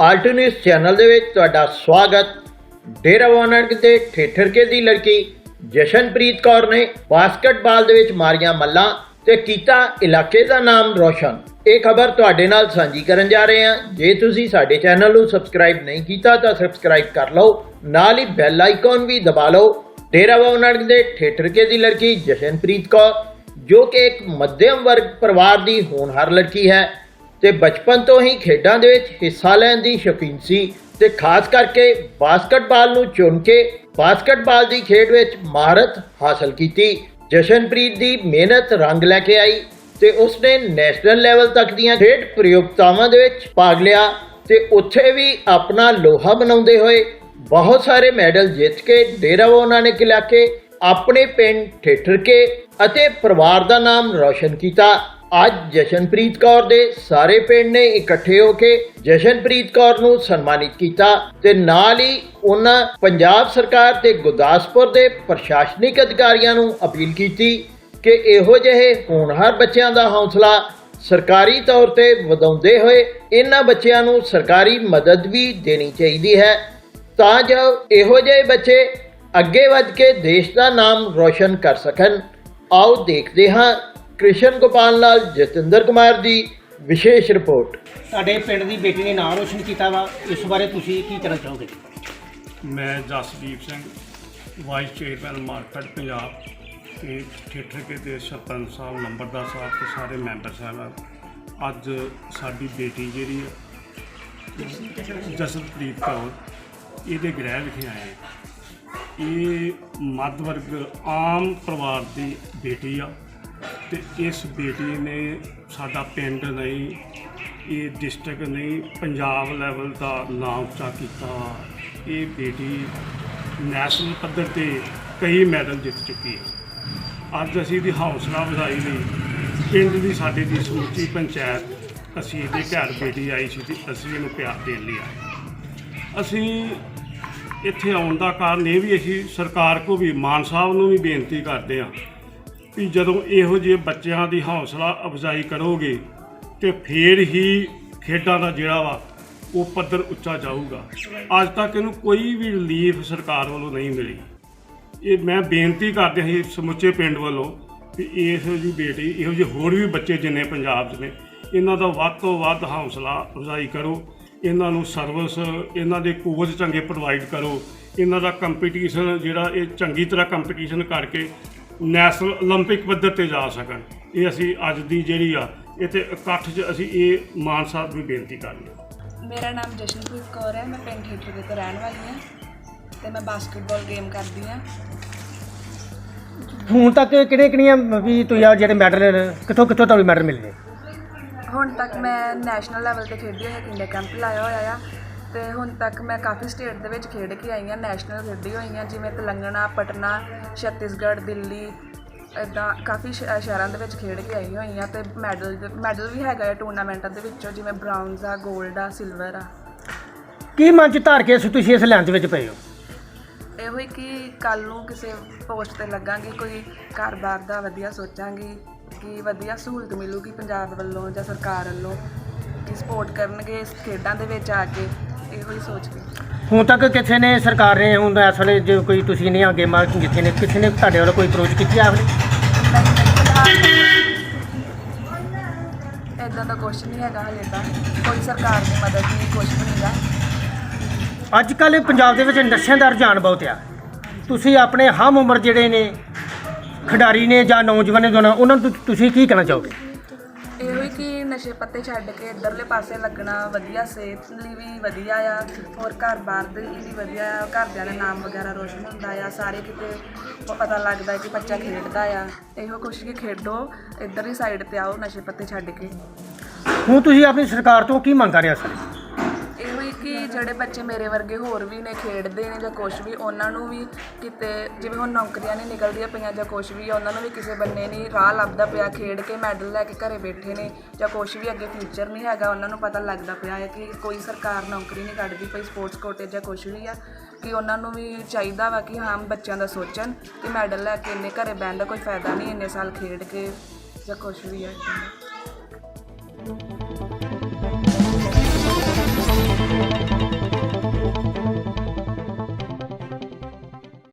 Alternate channel ਦੇ ਵਿੱਚ ਤੁਹਾਡਾ ਸਵਾਗਤ। ਡੇਰਾ ਵਾਨਰਗ ਦੇ ਠੇਠਰਕੇ ਦੀ ਲੜਕੀ ਜਸ਼ਨਪ੍ਰੀਤ ਕੌਰ ਨੇ ਬਾਸਕਟਬਾਲ ਦੇ ਵਿੱਚ ਮਾਰੀਆਂ ਮੱਲਾਂ ਤੇ ਕੀਤਾ ਇਲਾਕੇ ਦਾ ਨਾਮ ਰੋਸ਼ਨ। ਇਹ ਖਬਰ ਤੁਹਾਡੇ ਨਾਲ ਸਾਂਝੀ ਕਰਨ ਜਾ ਰਹੇ ਹਾਂ। ਜੇ ਤੁਸੀਂ ਸਾਡੇ ਚੈਨਲ ਨੂੰ ਸਬਸਕ੍ਰਾਈਬ ਨਹੀਂ ਕੀਤਾ ਤਾਂ ਸਬਸਕ੍ਰਾਈਬ ਕਰ ਲਓ। ਨਾਲ ਹੀ ਬੈਲ ਆਈਕਨ ਵੀ ਦਬਾ ਲਓ। ਡੇਰਾ ਵਾਨਰਗ ਦੇ ਠੇਠਰਕੇ ਦੀ ਲੜਕੀ ਜਸ਼ਨਪ੍ਰੀਤ ਕੌਰ, ਜੋ ਕਿ ਇੱਕ ਮੱਧਮ ਵਰਗ ਪਰਿਵਾਰ ਦੀ ਹੋਣਹਾਰ ਲੜਕੀ ਹੈ ਤੇ ਬਚਪਨ ਤੋਂ ਹੀ ਖੇਡਾਂ ਦੇ ਵਿੱਚ ਹਿੱਸਾ ਲੈਣ ਦੀ ਸ਼ੌਕੀਨ ਸੀ ਤੇ ਖਾਸ ਕਰਕੇ ਬਾਸਕਟਬਾਲ ਨੂੰ ਚੁਣ ਕੇ ਬਾਸਕਟਬਾਲ ਦੀ ਖੇਡ ਵਿੱਚ ਮਹਾਰਤ ਹਾਸਲ ਕੀਤੀ। ਜਸ਼ਨਪ੍ਰੀਤ ਦੀ ਮਿਹਨਤ ਰੰਗ ਲੈ ਕੇ ਆਈ ਤੇ ਉਸਨੇ ਨੈਸ਼ਨਲ ਲੈਵਲ ਤੱਕ ਦੀਆਂ ਖੇਡ ਪ੍ਰਯੋਗਤਾਵਾਂ ਦੇ ਵਿੱਚ ਭਾਗ ਲਿਆ ਤੇ ਉੱਥੇ ਵੀ ਆਪਣਾ ਲੋਹਾ ਬਣਾਉਂਦੇ ਹੋਏ ਬਹੁਤ ਸਾਰੇ ਮੈਡਲ ਜਿੱਤ ਕੇ ਡੇਰਾ ਉਹਨਾਂ ਨੇ ਕਿਲਾ ਕੇ ਆਪਣੇ ਪਿੰਡ ਠੇਠਰ ਕੇ ਅਤੇ ਪਰਿਵਾਰ ਦਾ ਨਾਮ ਰੌਸ਼ਨ ਕੀਤਾ। ਅੱਜ ਜਸ਼ਨਪ੍ਰੀਤ ਕੌਰ ਦੇ ਸਾਰੇ ਪਿੰਡ ਨੇ ਇਕੱਠੇ ਹੋ ਕੇ ਜਸ਼ਨਪ੍ਰੀਤ ਕੌਰ ਨੂੰ ਸਨਮਾਨਿਤ ਕੀਤਾ ਤੇ ਨਾਲ ਹੀ ਉਹਨਾਂ ਪੰਜਾਬ ਸਰਕਾਰ ਤੇ ਗੁਰਦਾਸਪੁਰ ਦੇ ਪ੍ਰਸ਼ਾਸਨਿਕ ਅਧਿਕਾਰੀਆਂ ਨੂੰ ਅਪੀਲ ਕੀਤੀ ਕਿ ਇਹੋ ਜਿਹੇ ਹੋਣਹਾਰ ਬੱਚਿਆਂ ਦਾ ਹੌਸਲਾ ਸਰਕਾਰੀ ਤੌਰ ਤੇ ਵਧਾਉਂਦੇ ਹੋਏ ਇਹਨਾਂ ਬੱਚਿਆਂ ਨੂੰ ਸਰਕਾਰੀ ਮਦਦ ਵੀ ਦੇਣੀ ਚਾਹੀਦੀ ਹੈ। ਤਾਂ ਜੋ ਇਹੋ ਜਿਹੇ ਬੱਚੇ ਅੱਗੇ ਵੱਧ ਕੇ ਦੇਸ਼ ਦਾ ਨਾਮ ਰੋਸ਼ਨ ਕਰ ਸਕਣ। ਆਓ ਦੇਖਦੇ ਹਾਂ ਕ੍ਰਿਸ਼ਨ ਗੋਪਾਲ ਨਾਲ ਜਤਿੰਦਰ ਕੁਮਾਰ ਦੀ ਵਿਸ਼ੇਸ਼ ਰਿਪੋਰਟ। ਤੁਹਾਡੇ ਪਿੰਡ ਦੀ ਬੇਟੀ ਨੇ ਨਾਂ ਰੋਸ਼ਨ ਕੀਤਾ ਵਾ। ਇਸ ਬਾਰੇ ਤੁਸੀਂ ਕੀ ਕਹਿਣਾ ਚਾਹੋਗੇ? ਮੈਂ Jasdeep Singh vice chairman market Punjab. ਤੇ ਠੇਠਰਕੇ ਦੇ ਸਰਪੰਚ ਸਾਹਿਬ ਨੰਬਰਦਾਰ ਸਾਹਿਬ ਤੇ ਸਾਰੇ ਮੈਂਬਰ ਸਾਹਿਬਾਨ ਅੱਜ ਸਾਡੀ ਬੇਟੀ ਜਿਹੜੀ ਹੈ ਜਸਨਪ੍ਰੀਤ ਕੌਰ ਇਹਦੇ ਗ੍ਰਹਿ ਵਿਖੇ ਆਏ। ਇਹ ਮੱਧ ਵਰਗ ਆਮ ਪਰਿਵਾਰ ਦੀ ਬੇਟੀ ਆ। ਤੇ ਇਸ ਬੇਟੀ ਨੇ ਸਾਡਾ ਪਿੰਡ ਨਹੀਂ, ਇਹ ਡਿਸਟ੍ਰਿਕਟ ਨਹੀਂ, ਪੰਜਾਬ ਲੈਵਲ ਦਾ ਨਾਮ ਉੱਚਾ ਕੀਤਾ। ਇਹ ਬੇਟੀ ਨੈਸ਼ਨਲ ਪੱਧਰ ਤੇ ਕਈ ਮੈਡਲ ਜਿੱਤ ਚੁੱਕੀ ਹੈ। ਅੱਜ ਅਸੀਂ ਇਹਦੀ ਹੌਸਲਾ ਵਧਾਈ ਲਈ ਪਿੰਡ ਦੀ ਸਾਡੇ ਦੀ ਸਮੁੱਚੀ ਪੰਚਾਇਤ ਅਸੀਂ ਇਹਦੇ ਘਰ ਬੇਟੀ ਆਈ ਸੀ ਤੇ ਅਸੀਂ ਇਹਨੂੰ ਪਿਆਰ ਦੇਣ ਲਈ ਆਏ। ਅਸੀਂ ਇੱਥੇ ਆਉਣ ਦਾ ਕਾਰਨ ਇਹ ਵੀ ਅਸੀਂ ਸਰਕਾਰ ਕੋ ਵੀ ਮਾਨ ਸਾਹਿਬ ਨੂੰ ਵੀ ਬੇਨਤੀ ਕਰਦੇ ਹਾਂ ਵੀ ਜਦੋਂ ਇਹੋ ਜਿਹੇ ਬੱਚਿਆਂ ਦੀ ਹੌਸਲਾ ਅਫਜ਼ਾਈ ਕਰੋਗੇ ਤੇ ਫੇਰ ਹੀ ਖੇਡਾਂ ਦਾ ਜਿਹੜਾ ਵਾ, ਉਹ ਪੱਧਰ ਉੱਚਾ ਜਾਊਗਾ। ਅੱਜ ਤੱਕ ਇਹਨੂੰ ਕੋਈ ਵੀ ਰਿਲੀਫ ਸਰਕਾਰ ਵੱਲੋਂ ਨਹੀਂ ਮਿਲੀ। ਇਹ ਮੈਂ ਬੇਨਤੀ ਕਰਦੇ ਹਾਂ ਸਮੁੱਚੇ ਪਿੰਡ ਵੱਲੋਂ ਵੀ ਇਹੋ ਜਿਹੀ ਬੇਟੀ, ਇਹੋ ਜਿਹੇ ਹੋਰ ਵੀ ਬੱਚੇ ਜਿੰਨੇ ਪੰਜਾਬ 'ਚ ਨੇ, ਇਹਨਾਂ ਦਾ ਵੱਧ ਤੋਂ ਵੱਧ ਹੌਸਲਾ ਅਫਜ਼ਾਈ ਕਰੋ। ਇਹਨਾਂ ਨੂੰ ਸਰਵਿਸ ਇਹਨਾਂ ਦੇ ਕੋਚ ਚੰਗੇ ਪ੍ਰੋਵਾਈਡ ਕਰੋ। ਇਹਨਾਂ ਦਾ ਕੰਪੀਟੀਸ਼ਨ ਜਿਹੜਾ ਇਹ ਚੰਗੀ ਤਰ੍ਹਾਂ ਕੰਪੀਟੀਸ਼ਨ ਕਰਕੇ ਨੈਸ਼ਨਲ 올림픽 ਪੱਧਰ ਤੇ ਜਾ ਸਕਣ ਇਹ ਅਸੀਂ ਅੱਜ ਦੀ ਜਿਹੜੀ ਆ ਇੱਥੇ ਇਕੱਠ 'ਚ ਅਸੀਂ ਇਹ ਮਾਨ ਸਾਹਿਬ ਨੂੰ ਬੇਨਤੀ ਕਰਨੀ ਆ ਮੇਰਾ ਨਾਮ ਜਸ਼ਨਪ੍ਰੀਤ ਕੌਰ ਹੈ ਮੈਂ ਪਿੰਡ ਹੀਟਰ ਤੋਂ ਰਹਿਣ ਵਾਲੀ ਹਾਂ ਤੇ ਮੈਂ ਬਾਸਕਟਬਾਲ ਗੇਮ ਕਰਦੀ ਹਾਂ ਹੁਣ ਤੱਕ ਕਿਹੜੇ ਕਿਹੜੀਆਂ ਵੀ ਤੁਸੀਂ ਆ ਜਿਹੜੇ ਮੈਡਲ ਕਿੱਥੋਂ ਕਿੱਥੋਂ ਤੁਹਾਨੂੰ ਮੈਡਲ ਮਿਲੇ ਹੁਣ ਤੱਕ ਮੈਂ ਨੈਸ਼ਨਲ ਲੈਵਲ ਤੇ ਖੇਡੀ ਹੋਈ ਹਾਂ ਇੰਡੀਆ ਕੈਂਪ ਲਾਇਆ ਹੋਇਆ ਆ ਤੇ ਹੁਣ ਤੱਕ ਮੈਂ ਕਾਫੀ ਸਟੇਟ ਦੇ ਵਿੱਚ ਖੇਡ ਕੇ ਆਈ ਹਾਂ ਨੈਸ਼ਨਲ ਖੇਡੀ ਹੋਈ ਹਾਂ ਜਿਵੇਂ ਤੇਲੰਗਾਨਾ ਪਟਨਾ ਛੱਤੀਸਗੜ੍ਹ ਦਿੱਲੀ ਇਦਾਂ ਕਾਫੀ ਸ਼ਹਿਰਾਂ ਦੇ ਵਿੱਚ ਖੇਡ ਕੇ ਆਈ ਹੋਈ ਹਾਂ ਤੇ ਮੈਡਲ ਮੈਡਲ ਵੀ ਹੈਗਾ ਹੈ ਟੂਰਨਾਮੈਂਟਾਂ ਦੇ ਵਿੱਚੋਂ ਜਿਵੇਂ ਬ੍ਰਾਊਨਜ਼ ਆ 골ਡ ਆ ਸਿਲਵਰ ਆ। ਕੀ ਮਨ ਚ ਧਾਰ ਕੇ ਤੁਸੀਂ ਇਸ ਦੇ ਵਿੱਚ ਪਏ ਹੋ? ਇਹੋ ਹੀ ਕਿ ਕੱਲ ਨੂੰ ਕਿਸੇ ਪੋਸਟ ਤੇ ਲੱਗਾਂਗੀ ਕੋਈ ਘਰ-ਬਾਰ ਦਾ ਵਧੀਆ ਸੋਚਾਂਗੀ ਕਿ ਵਧੀਆ ਸਹੂਲਤ ਮਿਲੂਗੀ ਪੰਜਾਬ ਵੱਲੋਂ ਜਾਂ ਸਰਕਾਰ ਵੱਲੋਂ ਕਿ ਸਪੋਰਟ ਕਰਨਗੇ ਇਸ ਖੇਡਾਂ ਦੇ ਵਿੱਚ ਆ ਕੇ। ਇਹੋ ਹੀ ਸੋਚ ਕੇ। ਹੁਣ ਤੱਕ ਕਿਸੇ ਨੇ ਸਰਕਾਰ ਨੇ ਹੁਣ ਇਸ ਵੇਲੇ ਜੇ ਕੋਈ ਤੁਸੀਂ ਨੇ ਅੱਗੇ ਮਾਰ ਜਿੱਥੇ ਨੇ ਕਿਸੇ ਨੇ ਤੁਹਾਡੇ ਵੱਲੋਂ ਕੋਈ ਅਪਰੋਚ ਕੀਤੀ ਆ ਇਦਾਂ ਦਾ ਕੁਝ ਨਹੀਂ ਹੈਗਾ ਹਲੇ ਤਾਂ। ਕੋਈ ਸਰਕਾਰ ਦੀ ਮਦਦ ਨਹੀਂ ਕੁਝ ਵੀ ਨਹੀਂਗਾ ਅੱਜ ਕੱਲ੍ਹ ਪੰਜਾਬ ਦੇ ਵਿੱਚ ਨਸ਼ਿਆਂ ਦਾ ਰੁਝਾਨ ਬਹੁਤ ਆ। ਤੁਸੀਂ ਆਪਣੇ ਹਮ ਉਮਰ ਜਿਹੜੇ ਨੇ ਖਿਡਾਰੀ ਨੇ ਜਾਂ ਨੌਜਵਾਨ ਨੇ ਉਹਨਾਂ ਨੂੰ ਤੁਸੀਂ ਕੀ ਕਹਿਣਾ ਚਾਹੋਗੇ? ਨਸ਼ੇ ਪੱਤੇ ਛੱਡ ਕੇ ਇਧਰਲੇ ਪਾਸੇ ਲੱਗਣਾ ਵਧੀਆ, ਸਿਹਤ ਲਈ ਵੀ ਵਧੀਆ ਆ, ਹੋਰ ਘਰ-ਬਾਰ ਦੇ ਲਈ ਵੀ ਵਧੀਆ ਆ, ਘਰਦਿਆਂ ਦਾ ਨਾਮ ਵਗੈਰਾ ਰੋਸ਼ਨ ਹੁੰਦਾ ਆ, ਸਾਰੇ ਕਿਤੇ ਪ- ਪਤਾ ਲੱਗਦਾ ਕਿ ਬੱਚਾ ਖੇਡਦਾ ਆ। ਇਹੋ ਕੁਛ ਕਿ ਖੇਡੋ, ਇਧਰਲੀ ਸਾਈਡ ਤੇ ਆਓ ਨਸ਼ੇ ਪੱਤੇ ਛੱਡ ਕੇ। ਹੁਣ ਤੁਸੀਂ ਆਪਣੀ ਸਰਕਾਰ ਤੋਂ ਕੀ ਮੰਗ ਕਰ ਰਹੇ ਹੋ ਸਰ ਜਿਹੜੇ ਬੱਚੇ ਮੇਰੇ ਵਰਗੇ ਹੋਰ ਵੀ ਨੇ, ਖੇਡਦੇ ਨੇ ਜਾਂ ਕੁਛ ਵੀ, ਉਹਨਾਂ ਨੂੰ ਵੀ ਕਿਤੇ ਜਿਵੇਂ ਹੁਣ ਨੌਕਰੀਆਂ ਨਹੀਂ ਨਿਕਲਦੀਆਂ ਪਈਆਂ ਜਾਂ ਕੁਛ ਵੀ, ਉਹਨਾਂ ਨੂੰ ਵੀ ਕਿਸੇ ਬੰਨੇ ਨਹੀਂ ਰਾਹ ਲੱਭਦਾ ਪਿਆ ਖੇਡ ਕੇ ਮੈਡਲ ਲੈ ਕੇ ਘਰੇ ਬੈਠੇ ਨੇ ਜਾਂ ਕੁਛ ਵੀ, ਅੱਗੇ ਫਿਊਚਰ ਨਹੀਂ ਹੈਗਾ, ਉਹਨਾਂ ਨੂੰ ਪਤਾ ਲੱਗਦਾ ਪਿਆ ਹੈ ਕਿ ਕੋਈ ਸਰਕਾਰ ਨੌਕਰੀ ਨਹੀਂ ਕੱਢਦੀ ਪਈ ਸਪੋਰਟਸ ਕੋਟੇ ਜਾਂ ਕੁਛ ਵੀ ਆ, ਕਿ ਉਹਨਾਂ ਨੂੰ ਵੀ ਚਾਹੀਦਾ ਵਾ ਕਿ ਹਾਂ, ਬੱਚਿਆਂ ਦਾ ਸੋਚਣ ਕਿ ਮੈਡਲ ਲੈ ਕੇ ਇੰਨੇ ਘਰੇ ਬਹਿਣ ਦਾ ਕੋਈ ਫਾਇਦਾ ਨਹੀਂ ਇੰਨੇ ਸਾਲ ਖੇਡ ਕੇ ਜਾਂ ਕੁਛ ਵੀ ਹੈ ਇੱਦਾਂ ਦਾ